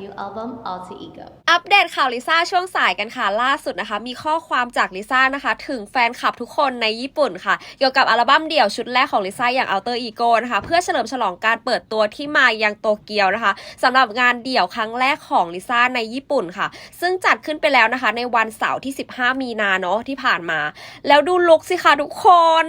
new album Alter Ego อัปเดตข่าวลิซ่าช่วงสายกันค่ะ ล่าสุดนะคะ มีข้อความจากลิซ่านะคะ ถึงแฟนคลับทุกคนในญี่ปุ่นค่ะ เกี่ยวกับอัลบั้มเดี่ยวชุดแรกของลิซ่าอย่าง Alter Ego นะคะ เพื่อเฉลิมฉลองการเปิดตัวที่มายังโตเกียวนะคะสำหรับงานเดี่ยวครั้งแรกของลิซ่าในญี่ปุ่นค่ะ ซึ่งจัดขึ้นไปแล้วนะคะ ในวันเสาร์ที่ 15 มีนาเนาะที่ผ่านมา แล้วดูลุคสิคะทุกคน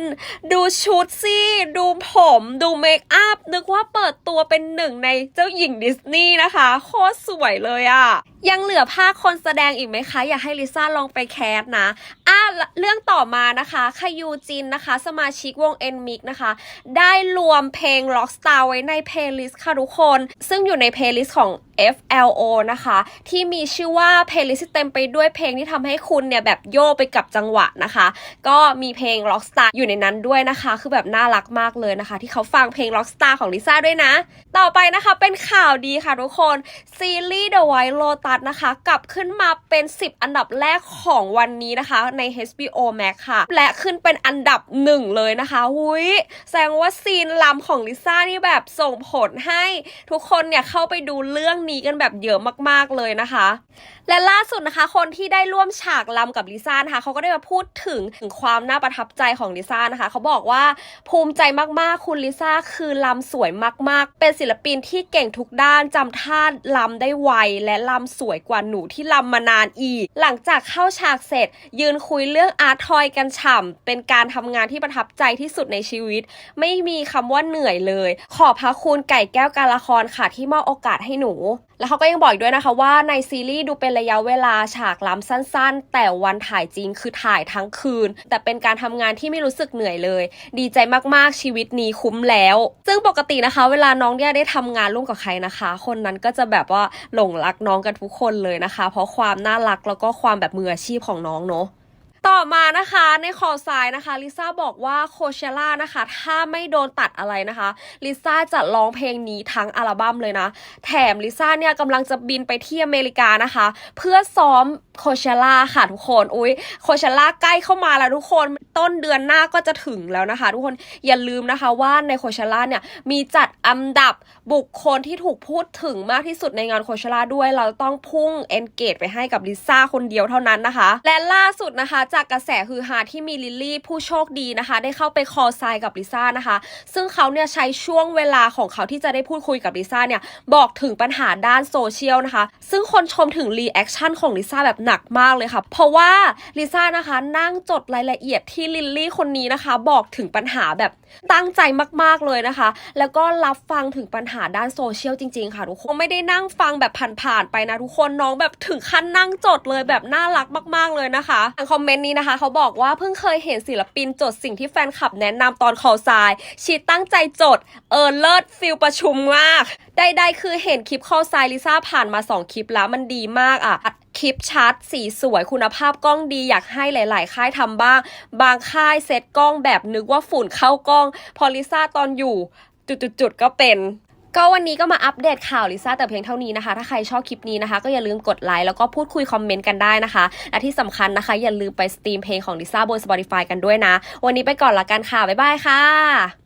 ดูชุดสิดูผม ดูเมคอัพนึกว่าเปิดตัวเป็นหนึ่งในเจ้าหญิงดิสนีย์นะคะโคตรสวยเลยอะ ยังเหลือภาคคนแสดงอีกไหมคะ อยากให้ลิซ่าลองไปแคสนะอะเรื่องต่อมานะคะคายูจินนะคะ สมาชิกวง n m i x นะคะ ได้รวมเพลง Rockstar ไว้ในเพลย์ลิสต์ค่ะทุกคน ซึ่งอยู่ในเพลย์ลิสต์ของ FLO นะคะ ที่มีชื่อว่าเพลย์ลิสต์เต็มไปด้วยเพลงที่ทำให้คุณเนี่ย แบบโยกไปกับจังหวะนะคะ ก็มีเพลง Rockstar อยู่ในนั้นด้วยนะคะ คือแบบน่ารักมากเลยนะคะ ที่เขาฟังเพลง Rockstar ของลิซ่าด้วยนะ ต่อไปนะคะเป็นข่าวดีค่ะทุกคนซีรีส์ The White Lotus นะคะ กลับขึ้นมาเป็น 10 อันดับแรกของวันนี้นะคะ ใน HBO Max ค่ะ และขึ้นเป็นอันดับหนึ่งเลยนะคะหุยแสดงว่าซีนลำของลิซ่านี่แบบส่งผลให้ทุกคนเนี่ยเข้าไปดูเรื่องนี้กันแบบเยอะมากๆเลยนะคะ และล่าสุดนะคะ คนที่ได้ร่วมฉากลำกับลิซ่านะคะเขาก็ได้มาพูดถึงถึงความน่าประทับใจของลิซ่านะคะเขาบอกว่าภูมิใจมากๆคุณลิซ่าคือลำสวยมากๆ เป็นศิลปินที่เก่งทุกด้านจำท่าลำได้ไวและลำสวยกว่าหนูที่ลำมานานอีก หลังจากเข้าฉากเสร็จ ยืนคุยเรื่องอาร์ทอยกันฉ่ำเป็นการทำงานที่ประทับใจที่สุดในชีวิต ไม่มีคำว่าเหนื่อยเลย ขอบพระคุณไก่แก้วการละครค่ะที่มอบโอกาสให้หนู แล้วเขาก็ยังบอกอีกด้วยนะคะว่าในซีรีส์ดูเป็นระยะเวลาฉากล้ำสั้น ๆ แต่วันถ่ายจริงคือถ่ายทั้งคืน แต่เป็นการทำงานที่ไม่รู้สึกเหนื่อยเลย ดีใจมากๆชีวิตนี้คุ้มแล้ว ซึ่งปกตินะคะ เวลาน้องเนี่ยได้ทำงานร่วมกับใครนะคะ คนนั้นก็จะแบบว่าหลงรักน้องกันทุกคนเลยนะคะ เพราะความน่ารักแล้วก็ความแบบมืออาชีพของน้องเนาะ ต่อมานะคะในคอซ้ายนะคะลิซ่าบอกว่าโคเชล่านะคะ ถ้าไม่โดนตัดอะไรนะคะลิซ่าจะร้องเพลงนี้ทั้งอัลบั้มเลยนะ แถมลิซ่าเนี่ยกำลังจะบินไปที่อเมริกานะคะ เพื่อซ้อมโคเชล่าค่ะทุกคนอุ้ยโคเชล่าใกล้เข้ามาแล้วทุกคนต้นเดือนหน้าก็จะถึงแล้วนะคะ ทุกคนอย่าลืมนะคะว่าในโคเชล่าเนี่ยมีจัดอันดับบุคคลที่ถูกพูดถึงมากที่สุดในงานโคเชล่าด้วยเราต้องพุ่งเอนเกจไปให้กับลิซ่าคนเดียวเท่านั้นนะคะ และล่าสุดนะคะจากกระแสฮือฮาที่มีลิลลี่ผู้โชคดีนะคะ ได้เข้าไปคอไซน์กับลิซ่านะคะ ซึ่งเขาเนี่ยใช้ช่วงเวลาของเขาที่จะได้พูดคุยกับลิซ่าเนี่ยบอกถึงปัญหาด้านโซเชียลนะคะ ซึ่งคนชมถึงรีแอคชั่นของลิซ่าแบบหนักมากเลยค่ะ เพราะว่าลิซ่านะคะนั่งจดรายละเอียดที่ลิลลี่คนนี้นะคะ บอกถึงปัญหาแบบตั้งใจมากๆเลยนะคะ แล้วก็รับฟังถึงปัญหาด้านโซเชียลจริงๆค่ะทุกคนไม่ได้นั่งฟังแบบผ่านๆไปนะทุกคนน้องแบบถึงขั้นนั่งจดเลยแบบน่ารักมาก ๆเลยนะคะคอมเมนต์นี้นะคะเขาบอกว่าเพิ่งเคยเห็นศิลปินจดสิ่งที่แฟนคลับแนะนำตอนคอทรายชีตั้งใจจด เออเลิศฟิลประชุมมากใดๆคือเห็นคลิปคอทรายลิซ่าผ่านมา 2 คลิปแล้วมันดีมากอะคลิปชัด สีสวยคุณภาพกล้องดีอยากให้หลาย ๆ ค่ายทำบ้าง บางค่ายเซตกล้องแบบนึกว่าฝุ่นเข้ากล้อง พอลิซ่าตอนอยู่ จุดๆก็เป็น ก็วันนี้ก็มาอัปเดตข่าวลิซ่าแต่เพียงเท่านี้นะคะ ถ้าใครชอบคลิปนี้นะคะ ก็อย่าลืมกดไลค์แล้วก็พูดคุยคอมเมนต์กันได้นะคะ และที่สำคัญนะคะ อย่าลืมไปสตรีมเพลงของลิซ่าบน Spotify กันด้วยนะ วันนี้ไปก่อนละกันค่ะ บ๊ายบายค่ะ